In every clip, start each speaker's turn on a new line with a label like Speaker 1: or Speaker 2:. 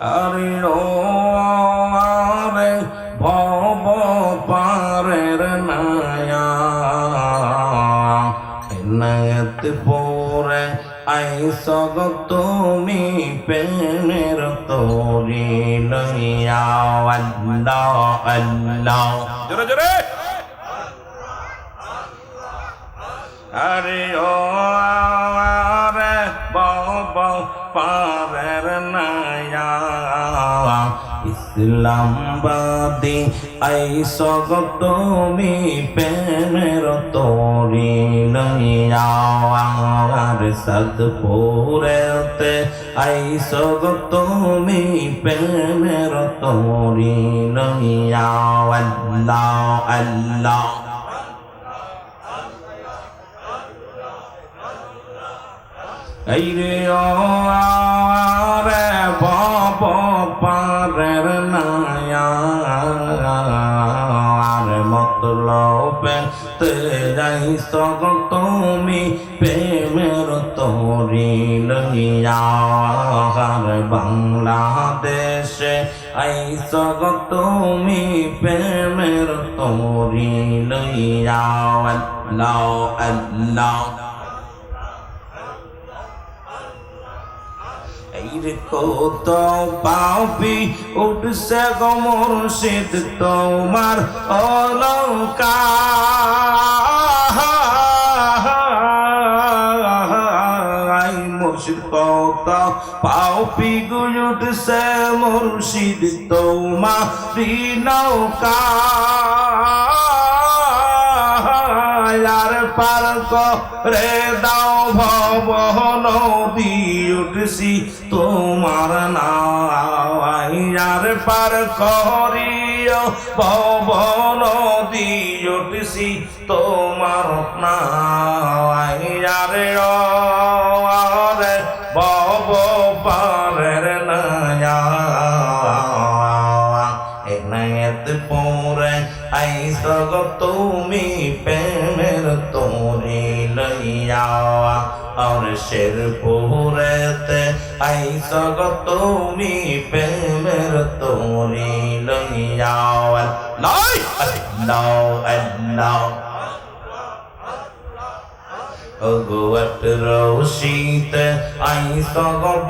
Speaker 1: আরে ও আরে ভব পারের নায়া এনায়ত পরে আইসগ তুমি প্রেমের তোরি লইয়া। আল্লাহ আল্লাহ। জোরে জোরে। আরে ও আরে বব পারের ইসলামবাদী আইসগ তুমি প্রেমের তোরি লইয়া আর সদপুরেতে আইসগ তুমি প্রেমের তোরি লইয়া, আল্লাহ আল্লাহ। এই রে সগ তুমি প্রেমের তোরি লইয়া আর বাংলাদেশে। আই সগ তুমি প্রেমের তোরি লইয়া কত পাপি উঠছে গো মুর্শিদ তোমার অলঙ্কার। মুর্শিদ কত পাপি গুজুটছে মুর্শিদ তোমার নৌকা আর পার করে দাও ভব নদী উঠছি তোমার নার পার করিও ভব নদী উঠছি তোমার নার এনায়ত পরে আইস গো তুমি প্রেমের তোরে লইয়া। আর শের পুরেতে আইস গো তুমি প্রেমের তোরে লইয়া। লাই আল্লাহ আল্লাহ ভগবত রৌশীতে আইস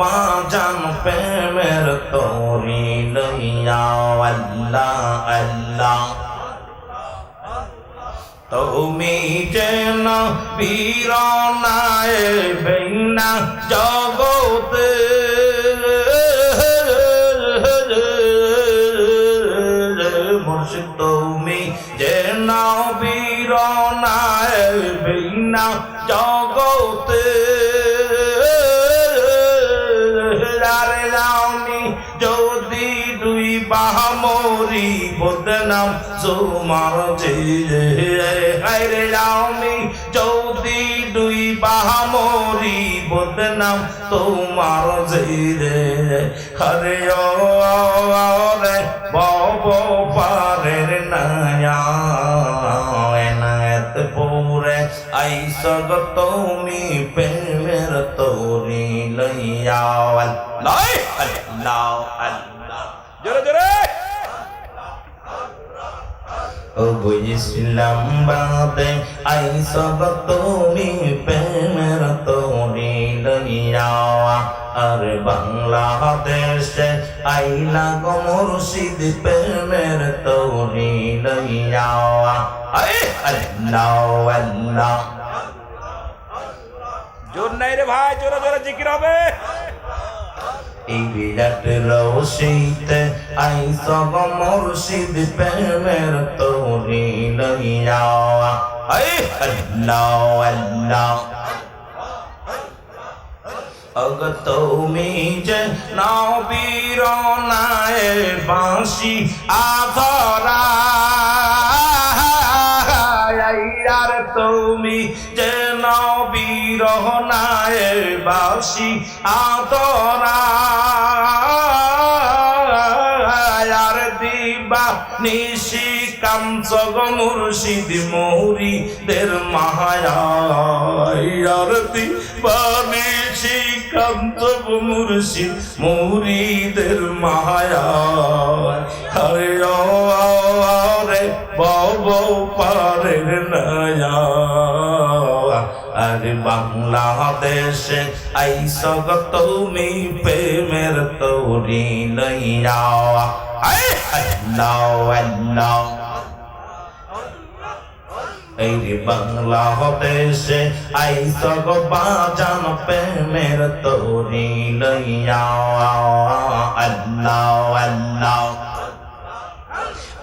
Speaker 1: বাজান প্রেমের তোরি লইয়া আল্লাহ আল্লাহ। তুমি যেন বীরনায় বেনা জগতে যদি দুই বাহামরি বদনাম সুমার যে হায়রে রাউনি যদি দুই বাহামরি বদনাম তোমার যে হরে রে বব পারের নায়া আইস গো তুমি প্রেমের তোরি লইয়া লাই আল্লাহ আল্লাহ। জোরে জোরে। ও বুঝিলাম বাদে আইস গো তুমি প্রেমের তোরি লইয়া আর বাংলাদেশে আইলা গো মুর্শিদ প্রেমের তোরি লইয়া আল্লাহ আল্লাহ।
Speaker 2: জোর নাই রে ভাই জোরে জোরে জিকির হবে।
Speaker 1: এই বিরাট রৌশীতে আইস গো মুর্শিদ প্রেমের তোরি লইয়া। আয় আল্লাহ আল্লাহ। অগ তুমি যে নাও বীরনায় বাঁশি আধরা তুমি যে বীরনায় বাঁশি আধরা আর দিবা নিশি কামসগ মুর্শিদ মৌরি দের মাহায়ার দিবা নিশি কান্তব মুর্শিদ মুরিদের মায়া হরে রে বব পারের নয়া আরে বাংলাদেশে আইসগ তুমি প্রেমের তৌরি লইয়া। এই রে বাংলাদেশে আইসগ বাজান প্রেমের তৌরি লইয়া। আল্লাহ আল্লাহ।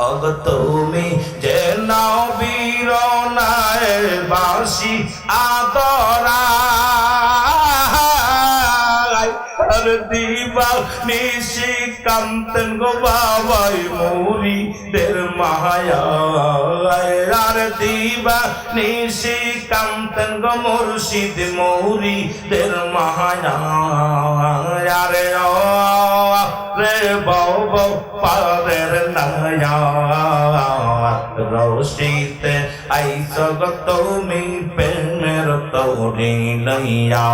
Speaker 1: অগ তুমি যে নাও বীর নায়ের বাসি আদরা আর দিবা, নিশি কান্তন গো বাবাই মৌরি, দের মায়া আর দিবা, নিশি কান্তন গো মুর্শিদ মৌরি, দের মায়া রে বৌ বৌ পারের নয়া। রোশিতে আইস গো তুমি তৌরি লইয়া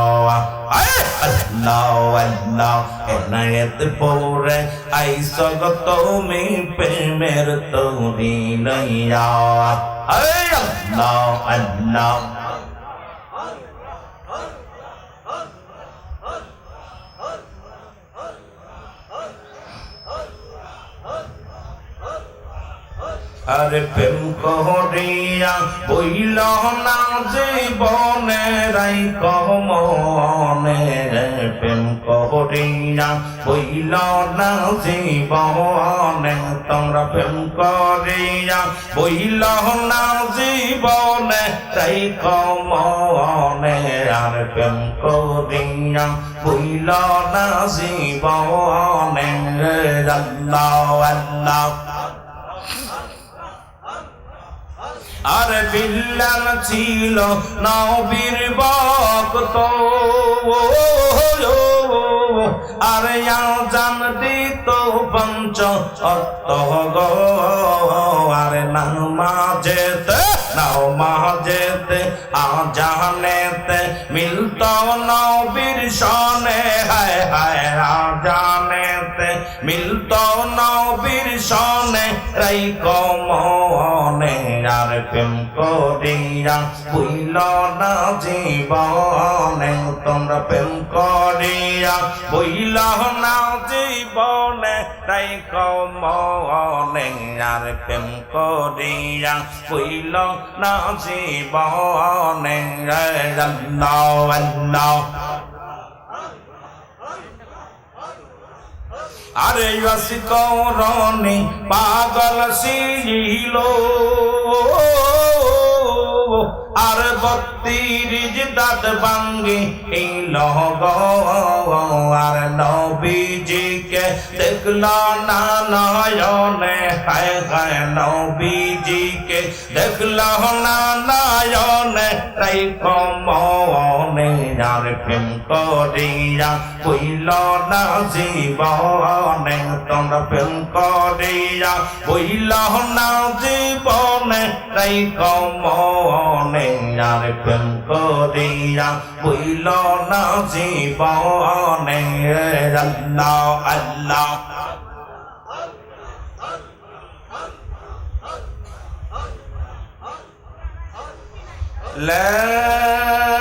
Speaker 1: আল্লাহ আল্লাহ এনায়েত পরে আইস তুমি প্রেমের তৌরি লইয়া আল্লাহ আল্লাহ আরে প্রেম কহরিয়া বইল না জীবনে রাই কমনে প্রেম কহরিয়া বইল না জীবনে, তোমরা প্রেম করিয়া বইল না জীবনে রাই কমনে আর প্রেম করিয়া বইল না জীবনে, আল্লাহ আল্লাহ। আর বিল্লাল ছিল নবীর ভক্ত। আর জান দিত পঞ্চ গো। আর নামাজেতে নামাজেতে আজানেতে মিলত নবীর সনে। হায় হায়, আজানেতে মিলত নবীর সনে। রাই কমনে আর প্রেম করিয়া, বুইল না জীবনে, তোমরা প্রেম করিয়া, বুইল না জীবনে, তাই কমনে, আর প্রেম করিয়া, বুইল না জীবনে আরে ইয়াসি কৌরনি, পাগল ছিল। আর বত্রিশ দাঁত ভাঙ্গে এই লগ আর নবীজিকে দেখল না নয়নে হায় হায় নবীজিকে দেখল না নয়নে তাই আর প্রেম করিয়া কইল না জীবনে তোমরা প্রেম করিয়া কইল না জীবনে, তাই কমনে আর প্রেম করিয়া কইল না জীবনে। আল্লাহ আল্লাহ। لا